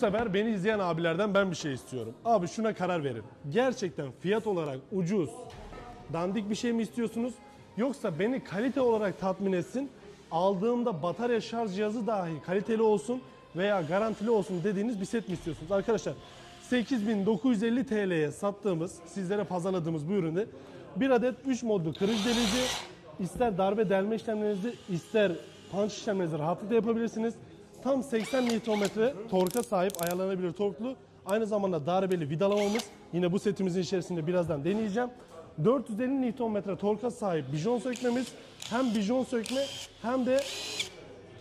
sefer beni izleyen abilerden ben bir şey istiyorum. Abi şuna karar verin. Gerçekten fiyat olarak ucuz, dandik bir şey mi istiyorsunuz? Yoksa beni kalite olarak tatmin etsin, aldığımda batarya şarj cihazı dahi kaliteli olsun veya garantili olsun dediğiniz bir set mi istiyorsunuz? Arkadaşlar 8950 TL'ye sattığımız, sizlere pazarladığımız bu üründe bir adet 3 modlu kırıcı delici, ister darbe delme işlemlerinizi, ister punch işlemlerinizi rahatlıkla yapabilirsiniz. Tam 80 Nm torka sahip ayarlanabilir torklu. Aynı zamanda darbeli vidalamamız. Yine bu setimizin içerisinde birazdan deneyeceğim. 450 Nm torka sahip bijon sökmemiz. Hem bijon sökme hem de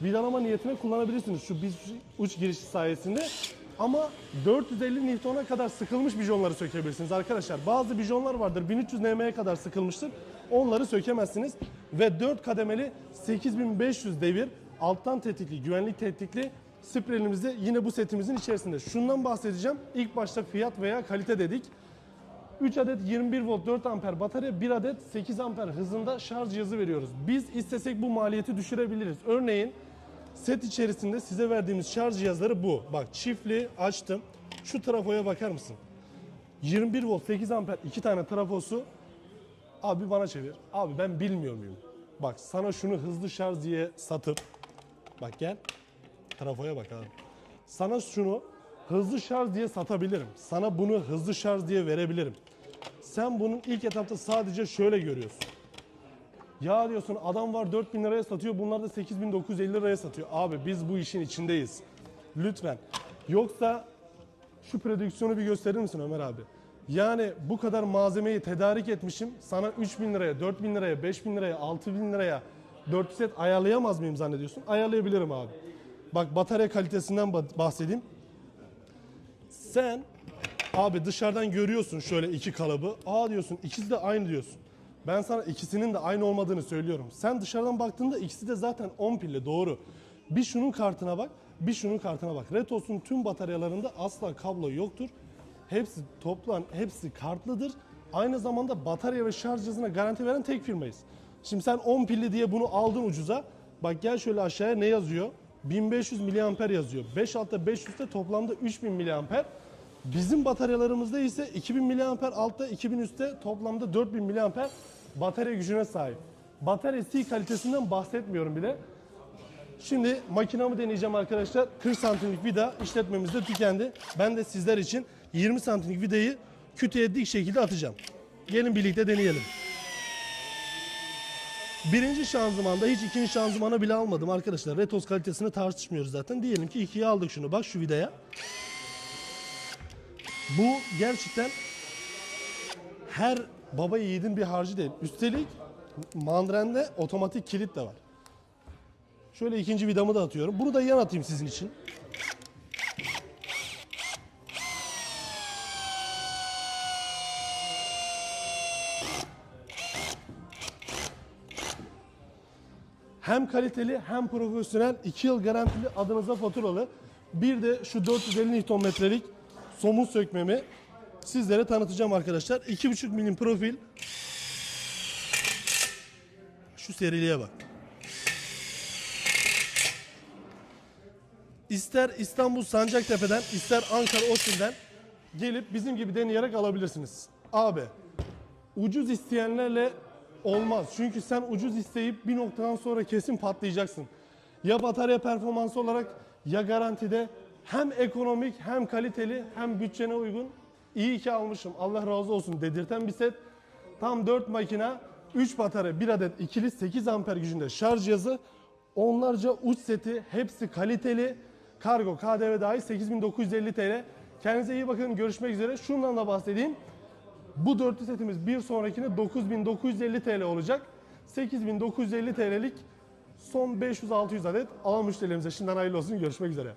vidalama niyetine kullanabilirsiniz şu bir uç girişi sayesinde. Ama 450 Newton'a kadar sıkılmış bijonları sökebilirsiniz arkadaşlar. Bazı bijonlar vardır 1300 Nm'ye kadar sıkılmıştır. Onları sökemezsiniz. Ve 4 kademeli 8500 devir alttan tetikli, güvenlik tetikli spreyimizi yine bu setimizin içerisinde. Şundan bahsedeceğim. İlk başta fiyat veya kalite dedik. 3 adet 21 volt 4 amper batarya, 1 adet 8 amper hızında şarj cihazı veriyoruz. Biz istesek bu maliyeti düşürebiliriz. Örneğin set içerisinde size verdiğimiz şarj cihazları bu. Bak çiftli açtım. Şu trafoya bakar mısın? 21 volt 8 amper iki tane trafosu. Abi bana çevir. Abi ben bilmiyor muyum? Bak sana şunu hızlı şarj diye satıp bak gel trafoya bak abi. Sana şunu hızlı şarj diye satabilirim. Sana bunu hızlı şarj diye verebilirim. Sen bunun ilk etapta sadece şöyle görüyorsun. Ya diyorsun adam var 4000 liraya satıyor bunlar da 8950 liraya satıyor. Abi biz bu işin içindeyiz. Lütfen. Yoksa şu prodüksiyonu bir gösterir misin Ömer abi? Yani bu kadar malzemeyi tedarik etmişim. Sana 3000 liraya, 4000 liraya, 5000 liraya, 6000 liraya 4 set ayarlayamaz mıyım zannediyorsun? Ayarlayabilirim abi. Bak batarya kalitesinden bah- bahsedeyim. Sen abi dışarıdan görüyorsun şöyle iki kalıbı. Aa diyorsun ikisi de aynı diyorsun. Ben sana ikisinin de aynı olmadığını söylüyorum. Sen dışarıdan baktığında ikisi de zaten 10 pilli doğru. Bir şunun kartına bak, bir şunun kartına bak. Retos'un tüm bataryalarında asla kablo yoktur. Hepsi toplan, hepsi kartlıdır. Aynı zamanda batarya ve şarj cihazına garanti veren tek firmayız. Şimdi sen 10 pilli diye bunu aldın ucuza. Bak gel şöyle aşağıya ne yazıyor? 1500 miliamper yazıyor. 5 altta 500'te toplamda 3000 miliamper. Bizim bataryalarımızda ise 2000 miliamper altta 2000 üstte toplamda 4000 miliamper batarya gücüne sahip. Batarya C kalitesinden bahsetmiyorum bile. Şimdi makinamı deneyeceğim arkadaşlar. 40 santimlik vida işletmemizde tükendi. Ben de sizler için 20 santimlik vidayı kütüye dik şekilde atacağım. Gelin birlikte deneyelim. Birinci şanzımanda hiç ikinci şanzımana bile almadım arkadaşlar. Retos kalitesini tartışmıyoruz zaten. Diyelim ki ikiye aldık şunu. Bak şu vidaya. Bu gerçekten her baba yiğidin bir harcı değil. Üstelik mandrende otomatik kilit de var. Şöyle ikinci vidamı da atıyorum. Bunu da yan atayım sizin için. Hem kaliteli hem profesyonel 2 yıl garantili adınıza faturalı. Bir de şu 450 Nm'lik somun sökmemi sizlere tanıtacağım arkadaşlar. 2,5 milim profil. Şu seriliğe bak. İster İstanbul Sancaktepe'den, ister Ankara Osil'den gelip bizim gibi deneyerek alabilirsiniz. Abi, ucuz isteyenlerle olmaz. Çünkü sen ucuz isteyip bir noktadan sonra kesin patlayacaksın. Ya batarya performansı olarak ya garantide hem ekonomik hem kaliteli hem bütçene uygun. İyi ki almışım Allah razı olsun dedirten bir set. Tam 4 makina 3 batarya 1 adet ikili 8 amper gücünde şarj cihazı. Onlarca uç seti hepsi kaliteli. Kargo KDV dahil 8950 TL. Kendinize iyi bakın görüşmek üzere. Şundan da bahsedeyim. Bu dörtlü setimiz bir sonrakine 9950 TL olacak. 8950 TL'lik son 500-600 adet alan müşterilerimize şimdiden hayırlı olsun. Görüşmek üzere.